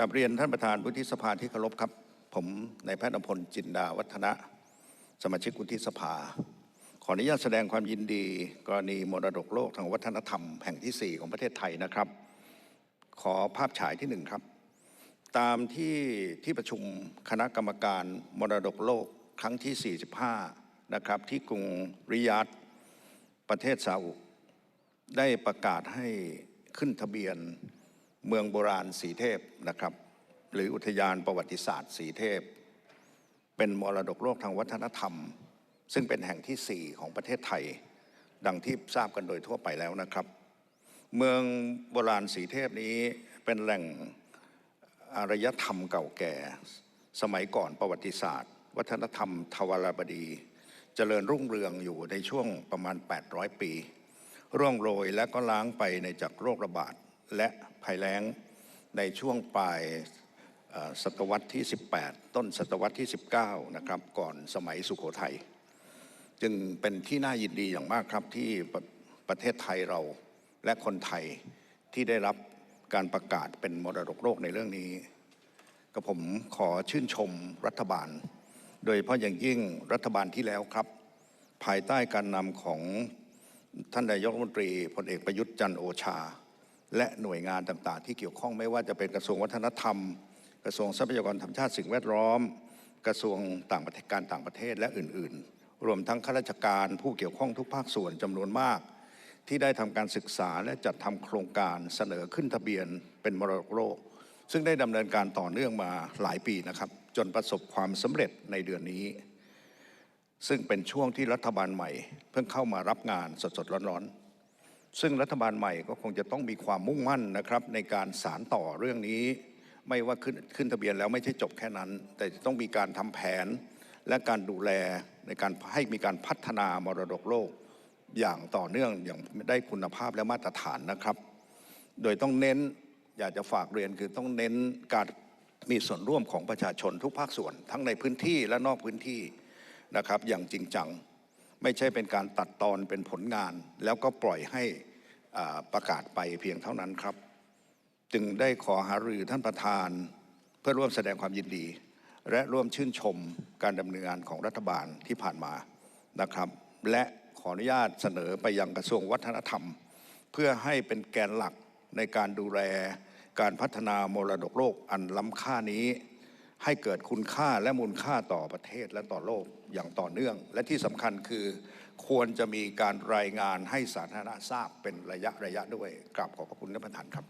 กับเรียนท่านประธานวุฒิสภาที่เคารพครับ ผมนายแพทย์อภพลจินดาวัฒนะ สมาชิกวุฒิสภา ขออนุญาตแสดงความยินดี กรณีมรดกโลกทางวัฒนธรรมแห่งที่ 4 ของประเทศไทยนะครับ ขอภาพฉายที่หนึ่งครับ ตามที่ที่ประชุมคณะกรรมการมรดกโลกครั้งที่ 45 นะครับ ที่กรุงริยาดประเทศซาอุได้ประกาศให้ขึ้นทะเบียน เมืองโบราณสีเทพนะครับ หรืออุทยานประวัติศาสตร์สีเทพ เป็นมรดกโลกทางวัฒนธรรม ซึ่งเป็นแห่งที่ 4 ของประเทศไทย ดังที่ทราบกันโดยทั่วไปแล้วนะครับ เมืองโบราณสีเทพนี้เป็นแหล่งอารยธรรมเก่าแก่ สมัยก่อนประวัติศาสตร์ วัฒนธรรมทวารบดีเจริญรุ่งเรืองอยู่ในช่วงประมาณ 800 ปี ร่วงโรยและก็ล้างไปในจากโรคระบาดและ ภัยแล้งในช่วงปลายศตวรรษที่ 18 ต้นศตวรรษที่ 19 นะครับ ก่อนสมัยสุโขทัย จึงเป็นที่น่ายินดีอย่างมากครับที่ประประเทศไทยเราและคนไทยที่ได้รับการประกาศเป็นมรดกโลกในเรื่องนี้ก็ผมขอชื่นชมรัฐบาล โดยเฉพาะอย่างยิ่งรัฐบาลที่แล้วครับ ภายใต้การนำของท่านนายกรัฐมนตรีพลเอกประยุทธ์จันโอชา และหน่วยงานต่างๆ ที่เกี่ยวข้องไม่ว่าจะเป็นกระทรวงวัฒนธรรม กระทรวงทรัพยากรธรรมชาติสิ่งแวดล้อม กระทรวงต่างประเทศการต่างประเทศและอื่น ๆ รวมทั้งข้าราชการผู้เกี่ยวข้องทุกภาคส่วนจำนวนมาก ที่ได้ทำการศึกษาและจัดทำโครงการเสนอขึ้นทะเบียนเป็นมรดกโลก ซึ่งได้ดำเนินการต่อเนื่องมาหลายปีนะครับ จนประสบความสำเร็จในเดือนนี้ ซึ่งเป็นช่วงที่รัฐบาลใหม่ เพิ่งเข้ามารับงานสดๆร้อนๆ ซึ่งรัฐบาลใหม่ก็คงจะต้องมีความมุ่งมั่นนะครับในการสารต่อเรื่องนี้ ไม่ว่าขึ้นขึ้นทะเบียนแล้วไม่ใช่จบแค่นั้น แต่จะต้องมีการทำแผน และการดูแลในการให้มีการพัฒนามรดกโลก อย่างต่อเนื่องอย่างได้คุณภาพและมาตรฐานนะครับ โดยต้องเน้นอยากจะฝากเรียนคือต้องเน้นการมีส่วนร่วมของประชาชนทุกภาคส่วน ทั้งในพื้นที่และนอกพื้นที่นะครับอย่างจริงจัง ไม่ใช่เป็นการตัดตอนเป็นผลงาน แล้วก็ปล่อยให้ประกาศไปเพียงเท่านั้นครับ จึงได้ขอหารือท่านประธาน เพื่อร่วมแสดงความยินดี และร่วมชื่นชมการดำเนินงานของรัฐบาลที่ผ่านมานะครับ และขออนุญาตเสนอไปยังกระทรวงวัฒนธรรม เพื่อให้เป็นแกนหลักในการดูแลการพัฒนามรดกโลกอันล้ำค่านี้ ให้เกิดคุณค่าและมูลค่าต่อประเทศและต่อโลกอย่างต่อเนื่อง และที่สำคัญคือ ควรจะมีการรายงานให้สาธารณะทราบเป็นระยะระยะด้วยกราบขอบพระคุณท่านประธานครับ